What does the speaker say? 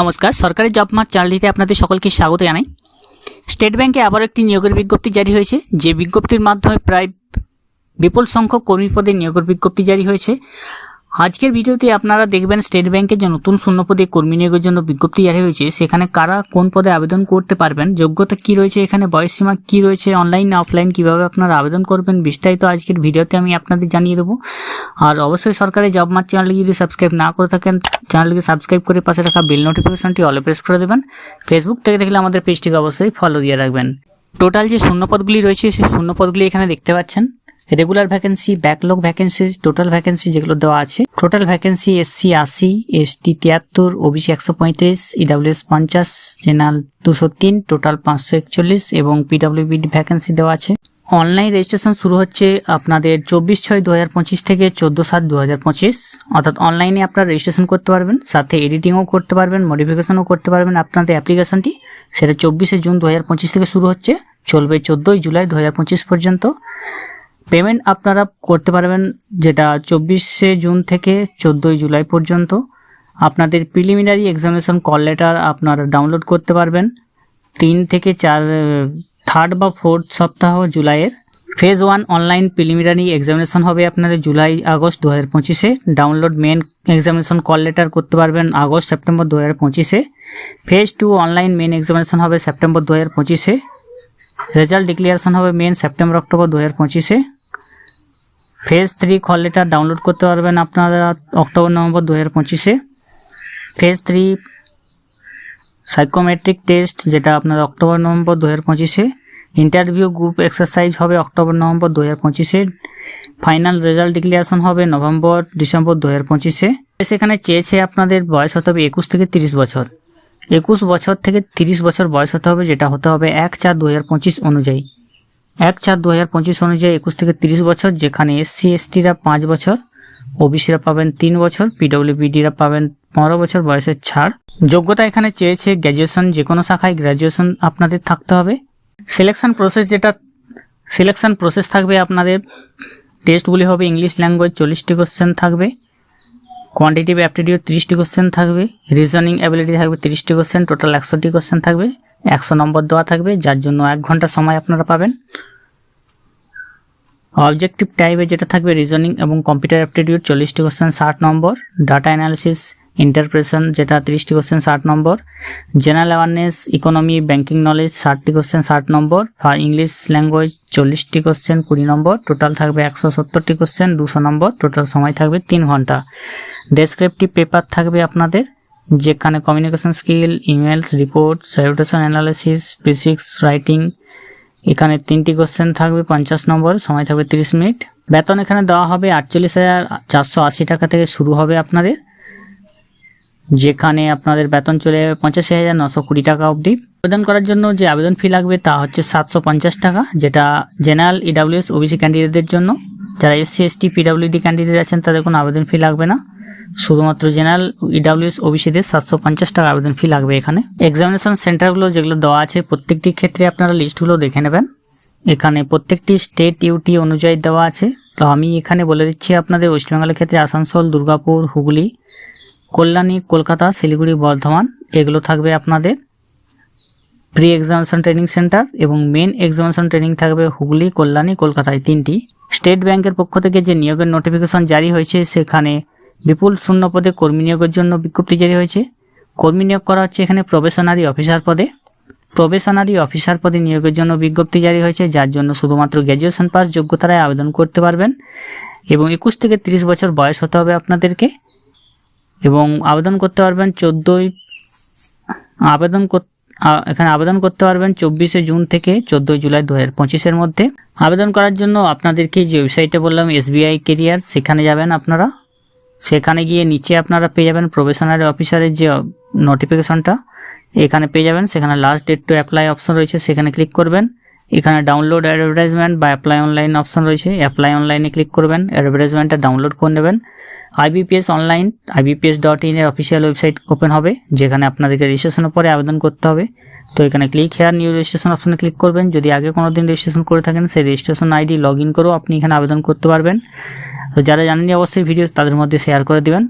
নমস্কার, সরকারি job mart চ্যানেলটিতে আপনাদের সকলকে স্বাগত জানাই। স্টেট ব্যাংকে আবার একটি নিয়োগের বিজ্ঞপ্তি জারি হয়েছে, যে বিজ্ঞপ্তির মাধ্যমে প্রায় বিপুল সংখ্যক কর্মী পদে নিয়োগের বিজ্ঞপ্তি জারি হয়েছে। আজকের ভিডিওতে আপনারা দেখবেন স্টেট ব্যাংকের যে নতুন শূন্য পদে কর্মী নিয়োগের জন্য বিজ্ঞপ্তি জারি হয়েছে, সেখানে কারা কোন পদে আবেদন করতে পারবেন, যোগ্যতা কি রয়েছে এখানে, বয়সসীমা কি রয়েছে অনলাইন না অফলাইন কীভাবে আপনারা আবেদন করবেন, বিস্তারিত আজকের ভিডিওতে আমি আপনাদের জানিয়ে দেবো। আর অবশ্যই সরকারি জব মার্চ চ্যানেলটি যদি সাবস্ক্রাইব না করে থাকেন চ্যানেলকে সাবস্ক্রাইব করে পাশে রাখা বেল নোটিফিকেশনটি অলে প্রেস করে দেবেন। ফেসবুক থেকে দেখলে আমাদের পেজটিকে অবশ্যই ফলো দিয়ে রাখবেন। টোটাল যে শূন্যপদগুলি রয়েছে, সেই শূন্যপদগুলি এখানে দেখতে পাচ্ছেন। Regular vacancy backlog vacancy total vacancy যেগুলো দেওয়া আছে টোটাল ভ্যাকেন্সি এসসি আশি এসটি তিয়াত্তর ওবিসি একশো পঁয়ত্রিশ ইডাব্লিউএস পঞ্চাশ, জেনারেল দুশো তিন টোটাল পাঁচশো একচল্লিশ এবং পিডাব্লিউবিডি ভ্যাকেন্সি দেওয়া আছে। অনলাইন রেজিস্ট্রেশন শুরু হচ্ছে আপনাদের চব্বিশ ছয় দু থেকে চোদ্দ সাত দু হাজার পঁচিশ। অর্থাৎ অনলাইনে আপনারা রেজিস্ট্রেশন করতে পারবেন, সাথে এডিটিংও করতে পারবেন মডিফিকেশনও করতে পারবেন। আপনাদের অ্যাপ্লিকেশনটি সেটা চব্বিশে জুন দু হাজার পঁচিশ থেকে শুরু হচ্ছে, চলবে চোদ্দোই জুলাই দু হাজার পঁচিশ পর্যন্ত। পেমেন্ট আপনারা করতে পারবেন যেটা চব্বিশে জুন থেকে চোদ্দোই জুলাই পর্যন্ত। আপনাদের প্রিলিমিনারি এক্সামিনেশন কল লেটার আপনারা ডাউনলোড করতে পারবেন। তিন থেকে চার থার্ড বা ফোর্থ সপ্তাহ জুলাইয়ের। Phase one online preliminary examination হবে আপনাদের জুলাই, আগস্ট দু হাজার পঁচিশে। Download main examination call letter করতে পারবেন আগস্ট, সেপ্টেম্বর দু হাজার পঁচিশে। Phase two online main examination হবে সেপ্টেম্বর দু হাজার পঁচিশে। রেজাল্ট ডিক্লিয়ারেশন হবে মেন সেপ্টেম্বর, অক্টোবর দু হাজার পঁচিশে। Phase three call letter download করতে পারবেন আপনারা অক্টোবর, নভেম্বর দু হাজার পঁচিশে। ফেজ থ্রি সাইকোমেট্রিক টেস্ট যেটা আপনার অক্টোবর, নভেম্বর দু হাজার পঁচিশে। ইন্টারভিউ গ্রুপ এক্সারসাইজ হবে অক্টোবর, নভেম্বর দু হাজার পঁচিশে। ফাইনাল রেজাল্ট ডিক্লিয়ারেশন হবে নভেম্বর, ডিসেম্বর দু হাজার পঁচিশে। সেখানে চেয়েছে আপনাদের বয়স হতে হবে একুশ থেকে তিরিশ বছর। একুশ বছর থেকে তিরিশ বছর বয়স হতে হবে, যেটা হতে হবে এক চার দু হাজার পঁচিশ অনুযায়ী। এক চার দু হাজার পঁচিশ অনুযায়ী একুশ থেকে তিরিশ বছর, যেখানে এসসি এসটিরা পাঁচ বছর ওবিসিরা পাবেন তিন বছর পিডব্লিউবিডিরা পাবেন পনেরো বছর বয়সের ছাড়। যোগ্যতা এখানে চেয়েছে গ্র্যাজুয়েশন যে কোনো শাখায় গ্র্যাজুয়েশন আপনাদের থাকতে হবে। সিলেকশন প্রসেস যেটা সিলেকশন প্রসেস থাকবে আপনাদের। টেস্টগুলি হবে ইংলিশ ল্যাঙ্গুয়েজ চল্লিশটি কোশ্চেন থাকবে। কোয়ান্টিটিভ অ্যাপটিটিউড তিরিশটি কোশ্চেন থাকবে। রিজনিং অ্যাবিলিটি থাকবে তিরিশটি কোশ্চেন টোটাল একশোটি কোশ্চেন থাকবে। একশো নম্বর দেওয়া থাকবে, যার জন্য এক ঘণ্টা সময় আপনারা পাবেন। অবজেক্টিভ টাইপে যেটা থাকবে রিজনিং এবং কম্পিউটার অ্যাপটিটিউড চল্লিশটি কোশ্চেন ষাট নম্বর ডাটা অ্যানালিসিস ইন্টারপ্রেশন যেটা তিরিশটি কোশ্চেন ষাট number general awareness economy banking knowledge ষাটটি কোশ্চেন ষাট নম্বর ইংলিশ ল্যাঙ্গুয়েজ চল্লিশটি কোশ্চেন কুড়ি নম্বর টোটাল থাকবে একশো সত্তরটি কোশ্চেন দুশো নম্বর টোটাল সময় থাকবে তিন ঘণ্টা। ডেসক্রিপটিভ পেপার থাকবে আপনাদের, যেখানে communication skill emails report salutation analysis physics writing এখানে তিনটি কোশ্চেন থাকবে, পঞ্চাশ নম্বর, সময় থাকবে তিরিশ মিনিট। বেতন এখানে দেওয়া হবে আটচল্লিশ হাজার চারশো আশি টাকা থেকে শুরু হবে আপনাদের। যেখানে আপনাদের বেতন চলে যাবে পঁচাশি হাজার নশো কুড়ি টাকা অবধি। আবেদন করার জন্য যে আবেদন ফি লাগবে তা হচ্ছে সাতশো পঞ্চাশ টাকা, যেটা জেনারেল ইডাব্লিউএস ওবিসি ক্যান্ডিডেটদের জন্য। যারা এসসি এসটি পিডাব্লিউডি ক্যান্ডিডেট আছেন তাদের কোনো আবেদন ফি লাগবে না। শুধুমাত্র জেনারেল ইডাব্লিউএস ওবিসিদের সাতশো পঞ্চাশ টাকা আবেদন ফি লাগবে এখানে। এক্সামিনেশন সেন্টারগুলো যেগুলো দেওয়া আছে, প্রত্যেকটি ক্ষেত্রে আপনারা লিস্টগুলো দেখে নেবেন। এখানে প্রত্যেকটি স্টেট ইউটি অনুযায়ী দেওয়া আছে। তো আমি এখানে বলে দিচ্ছি আপনাদের ওয়েস্ট বেঙ্গলের ক্ষেত্রে আসানসোল, দুর্গাপুর, হুগলি, কল্যাণী, কলকাতা, শিলিগুড়ি, বর্ধমান, এগুলো থাকবে আপনাদের। প্রি এক্সামিনেশন ট্রেনিং সেন্টার এবং মেন এক্সামিনেশন ট্রেনিং থাকবে হুগলি, কল্যাণী, কলকাতায় তিনটি। স্টেট ব্যাংকের পক্ষ থেকে যে নিয়োগের নোটিফিকেশন জারি হয়েছে, সেখানে বিপুল শূন্য পদে কর্মী নিয়োগের জন্য বিজ্ঞপ্তি জারি হয়েছে। কর্মী নিয়োগ করা হচ্ছে এখানে প্রবেশনারি অফিসার পদে। প্রবেশনারি অফিসার পদে নিয়োগের জন্য বিজ্ঞপ্তি জারি হয়েছে, যার জন্য শুধুমাত্র গ্র্যাজুয়েশন পাস যোগ্যতারায় আবেদন করতে পারবেন এবং একুশ থেকে তিরিশ বছর বয়স হতে হবে আপনাদেরকে এবং আবেদন করতে পারবেন চোদ্দোই, আবেদন এখানে আবেদন করতে পারবেন চব্বিশে জুন থেকে চোদ্দোই জুলাই দু হাজার মধ্যে। আবেদন করার জন্য আপনাদেরকে যে ওয়েবসাইটে বললাম, এসবিআই কেরিয়ার সেখানে যাবেন আপনারা। সেখানে গিয়ে নিচে আপনারা পেয়ে যাবেন প্রফেশনারি অফিসারের যে নোটিফিকেশনটা এখানে পেয়ে যাবেন, সেখানে last date to apply option রয়েছে, সেখানে ক্লিক করবেন। এখানে ডাউনলোড অ্যাডভার্টাইজমেন্ট বা অ্যাপ্লাই অনলাইন অপশন রয়েছে অ্যাপ্লাই অনলাইনে ক্লিক করবেন অ্যাডভার্টাইজমেন্টটা ডাউনলোড করে নেবেন। IBPS online IBPS dot in এর অফিসিয়াল ওয়েবসাইট ওপেন হবে, যেখানে আপনাদেরকে রেজিস্ট্রেশনের পরে আবেদন করতে হবে। তো এখানে ক্লিক হেয়ার নিউ রেজিস্ট্রেশন অপশানে ক্লিক করবেন। যদি আগে কোনো দিন রেজিস্ট্রেশন করে থাকেন, সেই রেজিস্ট্রেশন আইডি লগ ইন করেও আপনি এখানে আবেদন করতে পারবেন। তো যারা জানেনি অবশ্যই ভিডিও তাদের মধ্যে শেয়ার করে দিবেন।